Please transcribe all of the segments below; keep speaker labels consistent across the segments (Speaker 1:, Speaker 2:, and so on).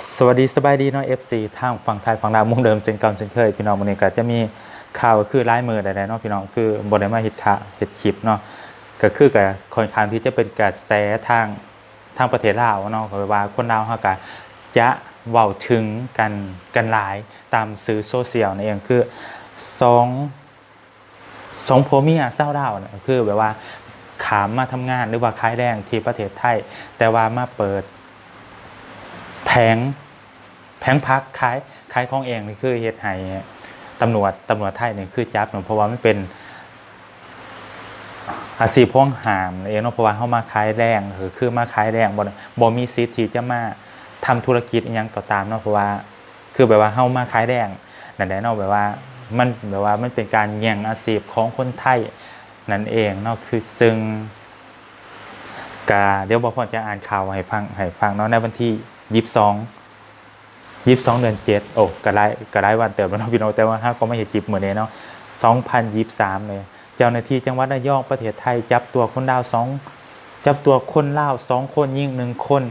Speaker 1: สวัสดีสบายดีเนาะ FC ทางฝั่งไทยฝั่งลาวมุ่งเดิมเส้นเก่าเส้นเคยพี่น้องวันนี้ก็จะมีข่าวคือลายมือใดๆเนาะพี่น้องคือบนได้มาเฮ็ดข่าเฮ็ดคลิปเนาะก็คือกับคอนข้างที่จะเป็นกระแสทางทางประเทศลาวเนาะก็ว่าคนลาวเฮาก็จะเว้าถึงกันกันหลายตามสื่อโซเชียลนั่นเองคือสองสองผัวเมียเศร้าดาวเนี่ยคือแบบว่าขามมาทำงานหรือว่าขายแรงที่ประเทศไทย แต่ว่ามาเปิด แผงแผงพักขายขายของเองนี่คือเฮ็ดให้ตำรวจตำรวจไทยนี่คือจับเนาะเพราะว่ามันเป็นอาชีพพ้องหามเองเนาะเพราะว่าเข้ามาขายแรงคือคือมาขายแรงบ่บ่มีสิทธิ์ที่จะมาทำธุรกิจอยังก็ตามเนาะเพราะว่า คือแบบว่าเฮามาขายแรงนั่นแหละเนาะแบบว่ามันแบบว่ามันเป็นการแย่งอาชีพของคนไทยนั่นเองเนาะคือซึ่งกาเดี๋ยวบอพอจะอ่านข่าวให้ฟังให้ฟังเนาะในวันที่ ยี่สิบสองยี่สิบสองเดือนเจ็ดโอ้กระไรกระไรวันเติมแล้วเนาะพี่น้องแต่ว่าห้าก็ไม่เห็นจิบเหมือนเนาะสองพันยี่สิบสามเลยเจ้าหน้าที่จังหวัดระยองประเทศไทย จับตัวคนดาวสองจับตัวคนลาวสองคนยิงหนึ่งคน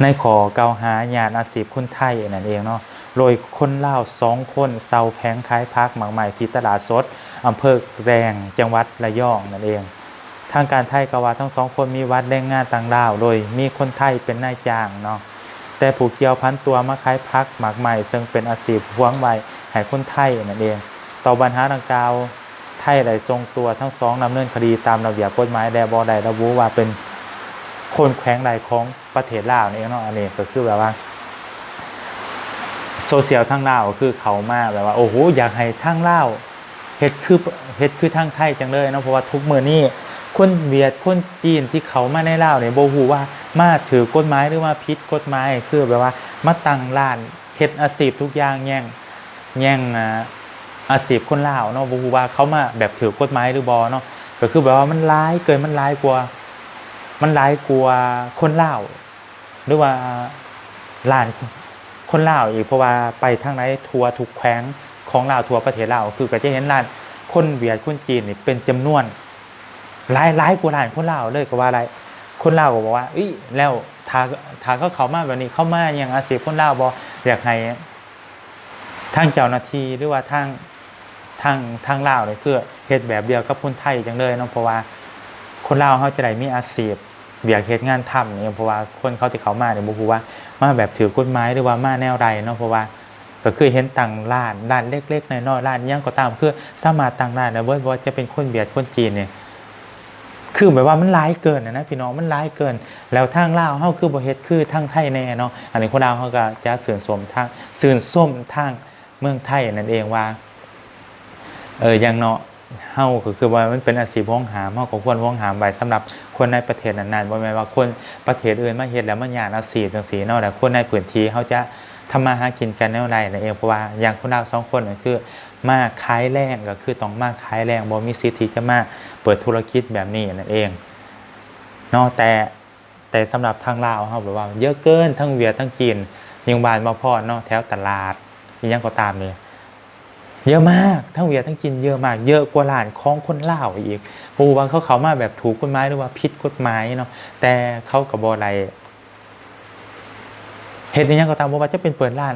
Speaker 1: ในขอเก่าหาญาติอาชีพคนไทยนั่นเองเนาะโดยคนลาวสองคนเซาแผงขายพักหมากใหม่ที่ตลาดสดอำเภอแรงจังหวัดระยองนั่นเอง ทางการไทยกว่าทั้งสองคนมีวัดแรงงานต่างดาว โดยมีคนไทยเป็นนายจ้างเนาะแต่ผู้เกี่ยวพันตัวมาขายพักหมากใหม่ซึ่งเป็นอาชีพหวงไว้ให้คนไทยนั่นเอง ต่อปัญหาดังกล่าวไทยได้ทรงตัวทั้งสองดำเนินคดีตามระเบียบกฎหมายแดบอใดระบุว่าเป็นคนแขวงใดของประเทศลาวนี่เนาะอันนี้ก็คือแบบว่าโซเชียลทั้งลาวก็คือเขามากแบบว่าโอ้โหอยากให้ทั้งลาวเฮ็ดคือเฮ็ดคือทั้งไทยจังเลยเนาะเพราะว่าทุกมือนี่ คนเวียดคนจีนที่เขามาในลาวเนี่ยโบฮูว่ามาถือกฎหมายหรือว่าพิษกฎหมายคือแบบว่ามาตั้งร้านเฮ็ดอาชีพทุกอย่างแย่งแย่งอาอาชีพคนลาวเนาะโบฮูว่าเขามาแบบถือกฎหมายหรือบอเนาะก็คือแบบว่ามันร้ายเกินมันร้ายกว่า มันร้ายกว่าคนลาวหรือว่าร้านคนลาวอีกเพราะว่าไปทางไหนทัวร์ทุกแขวงของลาวทัวร์ประเทศลาวคือก็จะเห็นร้านคนเวียดคนจีนนี่เป็นจำนวน หลายหลายกว่าหลานคนลาเลยก็ว่าอะไรคนลาก็บอกว่าเอ้ยแล้วทาทาเขาเขามาแบบนี้เข้ามาอย่างอาชีพคนลาบออยากให้ทางเจ้าหน้าที่หรือว่าทางทางทางเล่าเลยคือเฮ็ดแบบเดียวกับคนไทยจังเลยเนาะเพราะว่าคนลาเขาจะได้มีอาชีพเบียกเฮ็ดงานทำเนี่ยเพราะว่าคนเขาที่เขามาเนี่ยบอกว่ามาแบบถือกฎหมายหรือว่ามาแนวใดเนาะเพราะว่าก็คือเห็นต่างร้านร้านเล็กๆใน้อยๆร้านอิหยังก็ตามคือสามารถต่างร้านนะเว้ยว่าจะเป็นคนเบียดคนจีนเนี่ย คือแบบว่ามันร้ายเกินนะนะพี่น้องมันร้ายเกิน แล้วทางลาวเฮาคือบ่เฮ็ดคือทางไทยแน่เนาะอันนี้คนลาวเขาก็จะสื่อมสมทางสื่อมส้มทางเมืองไทยนั่นเองว่าเอออย่างเนาะเฮาก็คือว่ามันเป็นอาชีพวงหามเฮาก็ควรวงหามไว้สำหรับคนในประเทศนั้นๆบ่แม่นว่าคนประเทศอื่นมาเฮ็ดแล้วมันยากอาชีพจังซี่เนาะแต่คนในพื้นที่เขาจะทำมาหากินกันแนวใดนั่นเองเพราะว่าอย่างคนลาวสองคนก็คือ มาขายแรงก็คือต้องมาขายแรงบ่มีสิทธิ์ที่จะมาเปิดธุรกิจแบบนี้นั่นเองเนาะแต่แต่สำหรับทางลาวเฮาแบบว่า เยอะเกินทั้งเวียทั้งจีนยิงบานมาพอเนาะแถวตลาดยังก็ตามเนี่ยเยอะมากทั้งเวียทั้งจีนเยอะมาก เยอะกว่าร้านของคนลาวอีกเพราะว่าเขาเขามาแบบถูกกฎหมายหรือว่าผิดกฎหมายเนาะแต่เขาก็บ่อะไรเฮ็ดอิหยังก็ตามบ่ว่าจะเป็นเปิดร้าน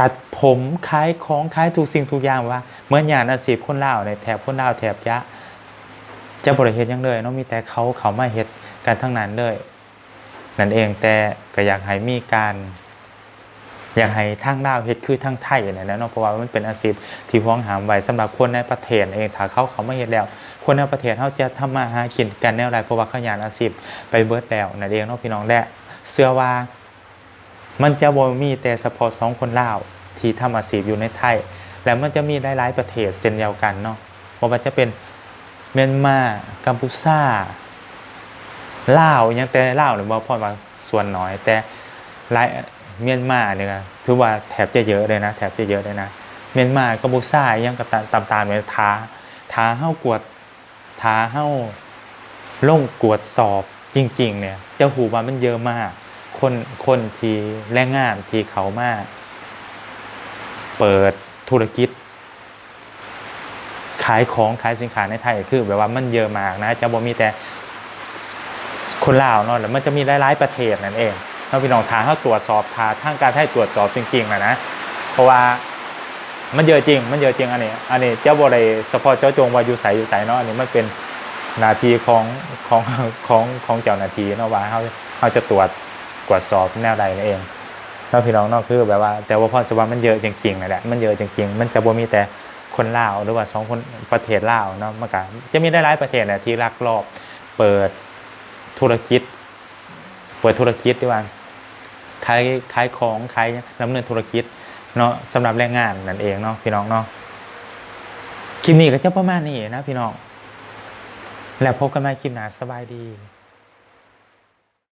Speaker 1: ตัดผมขายของขายทุกสิ่งทุกอย่างว่าเหมื่อนอย่างอาชีพคนลาวในแถบคนลาวแถบจะจะบริเฮ็ดหยังเลยเนาะมีแต่เขาเขามาเฮ็ดกันทั้งนั้นเลยนั่นเองแต่ก็อยากให้มีการ อยากให้ทางลาวเฮ็ดคือทางไทยนั่นะเนาะเพราะว่ามันเป็นอาชีพที่ห่วงหามไว้สำหรับคนในประเทศเองถ้าเขาเขามาเฮ็ดแล้ว คนในประเทศเขาจะทำมาหากินกันแนวใดเพราะว่าขยากอาชีพไปเบิดแล้วนั่นเองเนาะพี่น้องและเชื่อว่า มันจะบ่มีแต่เฉพาะสองคนลาวที่ทำอาชีพอยู่ในไทย แล้วมันจะมีหลาย ๆ ประเทศเช่นเดียวกันเนาะว่าจะเป็นเมียนมากัมพูชาลาวยังแต่ลาวเนี่ยบ่พอว่าส่วนน้อย แต่หลายเมียนมาเนี่ยถือว่าแถบจะเยอะเลยนะแถบจะเยอะเลยนะเมียนมากัมพูชายังก็ตามตามตามเนี่ยท้าท้าเฮากวดท้าเฮาลงกวดสอบจริง ๆ เนี่ยจะหูว่ามันเยอะมาก คนคนที่แรงงานที่เขามาเปิดธุรกิจ ขายของขายสินค้าในไทยคือแบบว่ามันเยอะมากนะจะบ่มีแต่คนลาวเนาะแล้วมันจะมีหลายๆประเทศนั่นเองเราพี่น้องทางเขาตรวจสอบทาทางการให้ตรวจสอบจริงๆนะนะเพราะว่ามันเยอะจริง มันเยอะจริงอันนี้ อันนี้เจ้าบริเฉพาะเจ้าจงว่าอยู่ใสอยู่ใสเนาะอันนี้มันเป็นนาทีของของของของเจ้าหน้าทีเนาะว่าเขาเขาจะตรวจ ตรวจสอบแนวใดนั่นเองแล้วพี่น้องนาะคือแบบว่า แต่ว่าพอสว่ามันเยอะจริงๆนั่นแหละมันเยอะจริงๆมันจะบ่มีแต่คนลาวหรือว่าสองคนประเทศลาวเนาะมันก็จะมีได้หลายประเทศแหละที่ลักลอบเปิดธุรกิจ เปิดธุรกิจดีกว่าขายขายของขายดำเนินธุรกิจเนาะสำหรับแรงงานนั่นเองเนาะพี่น้องเนาะคลิปนี้ก็จะประมาณนี้นะพี่น้อง แล้วพบกันใหม่คลิปหน้าสบายดี